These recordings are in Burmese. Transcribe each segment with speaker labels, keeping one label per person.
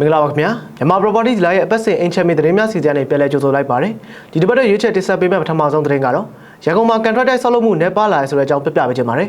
Speaker 1: မင်္ဂလာပါခင်ဗျာမြန်မာ property ဒီလာရဲ့အပတ်စဉ်အင်ချမ်မီသတင်းများစီစဉ်နေပြန်လည်ကြိုဆိုလိုက်ပါတယ်ဒီတစ်ပတ်တော့ရွေးချယ်တင်ဆက်ပေးမယ့်ပထမဆုံးသတင်းကတော့ရန်ကုန်မှာ contract တိုက်ဆောက်လုပ်မှုနဲ့ပါလာရဆိုတဲ့အကြောင်းပြပြပေးချင်ပါတယ်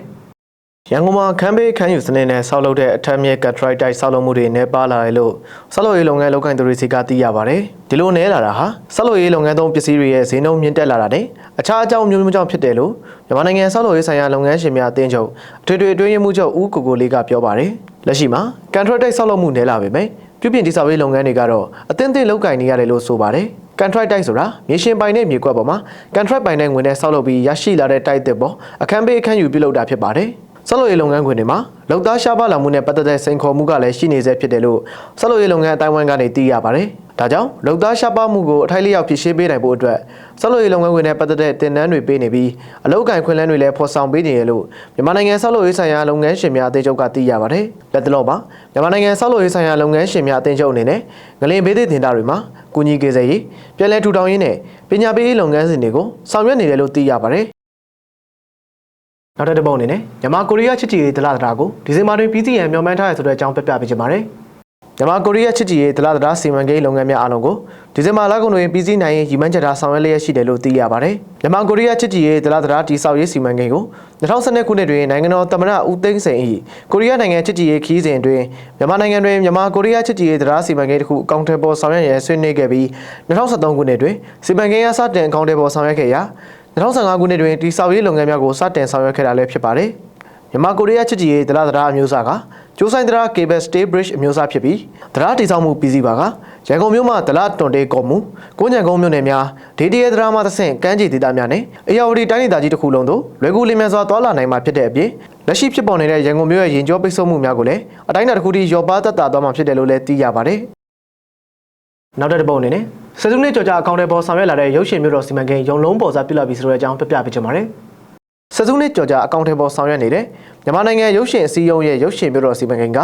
Speaker 1: ရန်ကုန်မှာခမ်းဘေးခမ်းယူစနစ်နဲ့ဆောက်လုပ်တဲ့အထက်မြင့် contract တိုက်ဆောက်လုပ်မှုတွေနဲ့ပါလာရလို့ဆောက်လုပ်ရေးလုပ်ငန်းလုပ်ကိုင်သူတွေစီကသိရပါတယ်ဒီလိုနဲလာတာဟာဆောက်လုပ်ရေးလုပ်ငန်းသုံးပစ္စည်းတွေရဲ့ဈေးနှုန်းမြင့်တက်လာတာနဲ့အခြားအကြောင်းမျိုးမျိုးကြောင့်ဖြစ်တယ်လို့မြန်မာနိုင်ငံဆောက်လုပ်ရေးဆိုင်ရာလုပ်ငန်းရှင်များအသင်းချုပ်အထွေထွေအတွင်းရေးမှူးချုပ်ဦးကိုကိုလေးကပြောပါတယ်လက်ရှိမှာ contract တိုက်ဆောက်လုပ်မှုနဲလာပေမဲ့ ပြုပြင်တည်ဆောက်ရေးလုပ်ငန်းတွေကတော့အသင်းသင်းလုပ်ကင်နေရတယ်လို့ဆိုပါတယ်။ contract တိုက်ဆိုတာမြေရှင်ပိုင်တဲ့မြေကွက်ပေါ်မှာ contract ပိုင်တဲ့ငွေနဲ့ဆောက်လုပ်ပြီးရရှိလာတဲ့တိုက်သစ်ပေါ်အခန်းပေးအခန်းယူပြုလုပ်တာဖြစ်ပါတယ်။ဆောက်လုပ်ရေးလုပ်ငန်းခွင်တွေမှာလောက်သားရှားပါလာမှုနဲ့ပတ်သက်တဲ့စိန်ခေါ်မှုကလည်းရှိနေဆဲဖြစ်တယ်လို့ဆောက်လုပ်ရေးလုပ်ငန်းအတိုင်းဝိုင်းကနေသိရပါတယ်။ ဒါကြောင့်လောက်သားရှားပါမှုကိုအထိုက်လျောက်ဖြည့်ရှင်းပေးနိုင်ဖို့အတွက်ဆောက်လုပ်ရေးလုပ်ငန်းခွင်နဲ့ပတ်သက်တဲ့တင်နန်းတွေပေးနေပြီးအလုပ်ကိုင်ခွင့်လန်းတွေလည်းဖော်ဆောင်ပေးနေရလို့မြန်မာနိုင်ငံဆောက်လုပ်ရေးဆိုင်ရာလုပ်ငန်းရှင်များအသင်းချုပ်ကသိရပါတယ်။လက်တလောမှာမြန်မာနိုင်ငံဆောက်လုပ်ရေးဆိုင်ရာလုပ်ငန်းရှင်များအသင်းချုပ်အနေနဲ့ငလင်ဘေးသစ်တင်တာတွေမှာကုညီကေစေရေးပြည်လဲထူထောင်ရေးနဲ့ပညာပေးရေးလုပ်ငန်းစဉ်တွေကိုဆောင်ရွက်နေတယ်လို့သိရပါတယ်။နောက်တစ်တစ်ပုတ်အနေနဲ့မြန်မာကိုရီးယားချစ်ကြည်ရေးဒလသဒရာကိုဒီဇင်ဘာတွင်ပြီးစီးရန်မျှော်မှန်းထားရဆိုတဲ့အကြောင်းပြပြပေးချင်ပါတယ်။ မြန်မာကိုရီးယားချစ်ကြည်ရေးဒလသဒရာစီမံကိန်းလုပ်ငန်းများအားလုံးကိုဒီဇင်ဘာလကုန်တွင်ပြီးစီးနိုင်ရေးရည်မှန်းချက်ထားဆောင်ရွက်လျက်ရှိတယ်လို့သိရပါတယ်။မြန်မာကိုရီးယားချစ်ကြည်ရေးဒလသဒရာတည်ဆောက်ရေးစီမံကိန်းကို2012ခုနှစ်တွင်နိုင်ငံတော်သမ္မတဦးသိန်းစိန်၏ကိုရီးယားနိုင်ငံချစ်ကြည်ရေးခီးစဉ်တွင်မြန်မာနိုင်ငံတွင်မြန်မာကိုရီးယားချစ်ကြည်ရေးဒလစီမံကိန်းတစ်ခုအကောင့်ထဲပေါ်ဆောင်ရွက်ရန်ဆွေးနွေးခဲ့ပြီး2013ခုနှစ်တွင်စီမံကိန်းအားစတင်အကောင့်ထဲပေါ်ဆောင်ရွက်ခဲ့ရာ2015ခုနှစ်တွင်တည်ဆောက်ရေးလုပ်ငန်းများကိုစတင်ဆောင်ရွက်ခဲ့တာလည်းဖြစ်ပါတယ်။မြန်မာကိုရီးယားချစ်ကြည်ရေးဒလသဒရာအမျိုးအစားက ကျိုးဆိုင်ဒရာ Cable Stay Bridge အမျိုးအစားဖြစ်ပြီးဒရာတည်ဆောက်မှုပြီးစီးပါကရန်ကုန်မြို့မှာဒလတွန်တေးကော်မှုကိုညံကုန်းမြို့နယ်များဒေဒီရဲဒရာမှသဆင့်ကမ်းခြေဒေသများနဲ့အရာဝတီတိုင်းဒေသကြီးတစ်ခုလုံးသို့လွယ်ကူလင်မြန်စွာသွာလာနိုင်မှာဖြစ်တဲ့အပြင်လက်ရှိဖြစ်ပေါ်နေတဲ့ရန်ကုန်မြို့ရဲ့ရင်ကျော်ပိတ်ဆို့မှုများကိုလည်းအတိုင်းအတာတစ်ခုထိရောပါသက်သာသွားမှာဖြစ်တယ်လို့လည်းသိရပါတယ်။နောက်တစ်ပုတ်အနေနဲ့စက်စုနှစ်ကြော်ကြအကောင့်ထဲပေါ်ဆောင်ရွက်လာတဲ့ရုပ်ရှင်မျိုးတော်စီမံကိန်းရုံလုံးပေါ်စားပြုလုပ်ပြီးဆိုတဲ့အကြောင်းပြပြပေးချင်ပါတယ်။ စက်စုနှစ်ကြော်ကြအကောင့်ထဲပေါ်ဆောင်ရွက်နေတဲ့မြန်မာနိုင်ငံရုပ်ရှင်အစည်းအရုံးရဲ့ရုပ်ရှင်မျိုးတော်စီမံကိန်းက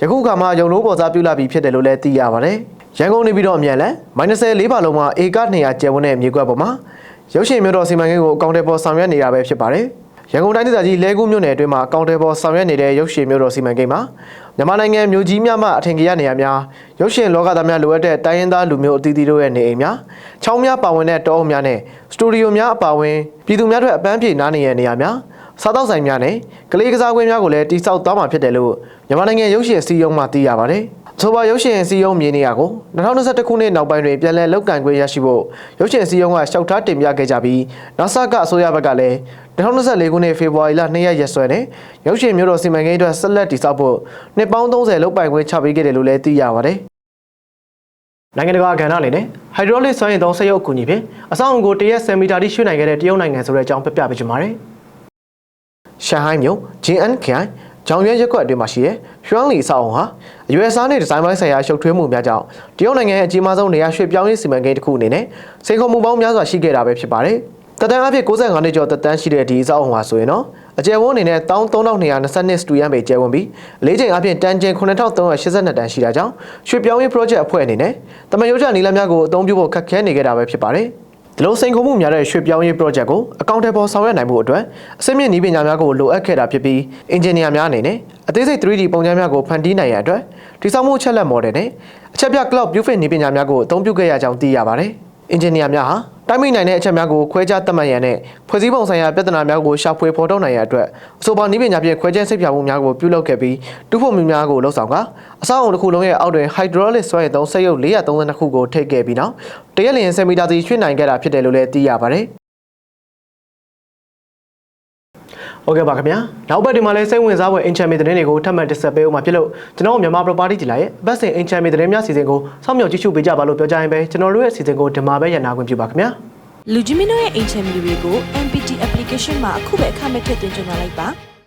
Speaker 1: ယခုအခါမှာရုံလုံးပေါ်စားပြုလုပ်ပြီးဖြစ်တယ်လို့လည်းသိရပါတယ်။ရန်ကုန်နေပြီးတော့အမြန်လန် -4 ပါလုံးမှာဧက200ကျယ်ဝန်းတဲ့မြေကွက်ပေါ်မှာရုပ်ရှင်မျိုးတော်စီမံကိန်းကိုအကောင့်ထဲပေါ်ဆောင်ရွက်နေတာပဲဖြစ်ပါတယ်။ရန်ကုန်တိုင်းဒေသကြီးလဲကူးမြို့နယ်အတွင်းမှာအကောင့်ထဲပေါ်ဆောင်ရွက်နေတဲ့ရုပ်ရှင်မျိုးတော်စီမံကိန်းမှာ မြန်မာနိုင်ငံမြို့ကြီးများမှအထင်ကြီးရနေရာများရုပ်ရှင်လောကသားများလိုအပ်တဲ့တိုင်းရင်းသားလူမျိုးအသီးသီးတို့ရဲ့နေအိမ်များချောင်းများပါဝင်တဲ့တောအုပ်များနဲ့စတူဒီယိုများအပါအဝင်ပြည်သူများတို့အပန်းဖြေနားနေရနေရာများစားတောက်ဆိုင်များနဲ့ကလေးကစားကွင်းများကိုလည်းတိစောက်သွားမှာဖြစ်တယ်လို့မြန်မာနိုင်ငံရုပ်ရှင်စီးရုံးမှသိရပါတယ်။ ဆိုပါရုပ်ရှင်စီးရုံးမြေနေရာကို2021ခုနှစ်နောက်ပိုင်းတွင်ပြန်လည်လုတ်ကန်ခွင့်ရရှိဖို့ရုပ်ရှင်စီးရုံးကရှောက်ထားတင်ပြခဲ့ကြပြီးနောက်ဆက်ကအစိုးရဘက်ကလည်း2024ခုနှစ်ဖေဖော်ဝါရီလ2ရက်ရက်စွဲနဲ့ရုပ်ရှင်မျိုးတော်စီမံကိန်းအတွက်ဆက်လက်တည်ဆောက်ဖို့နှစ်ပေါင်း30လုတ်ပိုင်ခွင့်ချပေးခဲ့တယ်လို့လည်းသိရပါတယ်။နိုင်ငံတကာကဏ္ဍအနေနဲ့ဟိုက်ဒရိုလစ်စွမ်းရည်သုံးစက်ရုပ်အကူအညီဖြင့်အဆောင်အုံကို1ရက်10မီတာထိရွှေ့နိုင်ခဲ့တဲ့တရုတ်နိုင်ငံဆိုတဲ့အကြောင်းပြပြပေးချင်ပါတယ်။ရှန်ဟိုင်းမြို့ JN ခရိုင်ကြောင်ရွဲရက်ကွက်အတွင်းမှာရှိတဲ့ရွှမ်းလီအဆောက်အုံဟာအရွယ်စားနဲ့ဒီဇိုင်းပိုင်းဆိုင်ရာရှုပ်ထွေးမှုများကြောင့်တရုတ်နိုင်ငံရဲ့အကြီးမားဆုံးနေရာရွှေ့ပြောင်းရေးစီမံကိန်းတစ်ခုအနေနဲ့စိန်ခေါ်မှုပေါင်းများစွာရှိခဲ့တာပဲဖြစ်ပါတယ်။တက်တန်းအဖြစ်65နှစ်ကျော်တက်တန်းရှိတဲ့ဒီအဆောက်အုံဟာဆိုရင်တော့အကျယ်ဝန်းအနေနဲ့13222စတူရန်ပေကျယ်ဝန်းပြီးလေးချိန်အပြင်တန်ချိန်9382တန်ရှိတာကြောင့်ရွှေ့ပြောင်းရေး project အဖွဲ့အနေနဲ့တမန်ရိုးကျနီလန်းများကိုအသုံးပြုဖို့ခက်ခဲနေခဲ့တာပဲဖြစ်ပါတယ်။ ဒီလိုစိန်ခေါ်မှုများတဲ့ရွှေ့ပြောင်းရေး project ကိုအကောင့်ထဲပေါ်ဆောင်ရွက်နိုင်မှုအတွက်အစိမ့်မြင့်နည်းပညာများကိုလိုအပ်ခဲ့တာဖြစ်ပြီး engineer များအနေနဲ့အသေးစိတ် 3D ပုံစံများကိုဖန်တီးနိုင်ရန်အတွက်တိစောက်မှုချက်လက် model နဲ့အချက်ပြ cloud viewfit နည်းပညာများကိုအသုံးပြုခဲ့ရကြောင်းသိရပါတယ်။ engineer များဟာ တိုင်းမိနိုင်တဲ့အချက်များကိုခွဲခြားသတ်မှတ်ရန်နဲ့ဖွဲ့စည်းပုံဆိုင်ရာပြဿနာများကိုရှာဖွေဖော်ထုတ်နိုင်ရန်အတွက်အဆိုပါနည်းပညာဖြင့်ခွဲခြားစိတ်ဖြာမှုများကိုပြုလုပ်ခဲ့ပြီးတူဖို့မှုများကိုလှုပ်ဆောင်ကအဆောက်အုံတစ်ခုလုံးရဲ့အောက်တွင် hydraulic စွမ်းရည်သုံးစက်ရုပ်432ခုကိုထိတ်ခဲ့ပြီးနောက်တရက်လျင်10မီတာစီရွှေ့နိုင်ခဲ့တာဖြစ်တယ်လို့လည်းသိရပါတယ်။ ဟုတ်ကဲ့ပါခင်ဗျာနောက်ဘက်ဒီမှာလည်းစိတ်ဝင်စားဖွယ် enchantment သတင်းတွေကိုထပ်မံတင်ဆက်ပေးဦးမှာဖြစ်လို့ကျွန်တော်မြန်မာ property ဒီလာရဲ့အပတ်စဉ် enchantment သတင်းများစီစဉ်ကိုစောင့်မျှော်ကြည့်ရှုပေးကြပါလို့ပြောကြရင်ပဲကျွန်တော်တို့ရဲ့စီစဉ်ကိုဒီမှာပဲရန်နာခွင့်ပြုပါခင်ဗျာ
Speaker 2: လူကြီးမင်းတို့ရဲ့အိမ်ချမ်းမီတွေကို MPT application မှာအခုပဲအခမဲ့ထည့်သွင်းကြလိုက်ပါ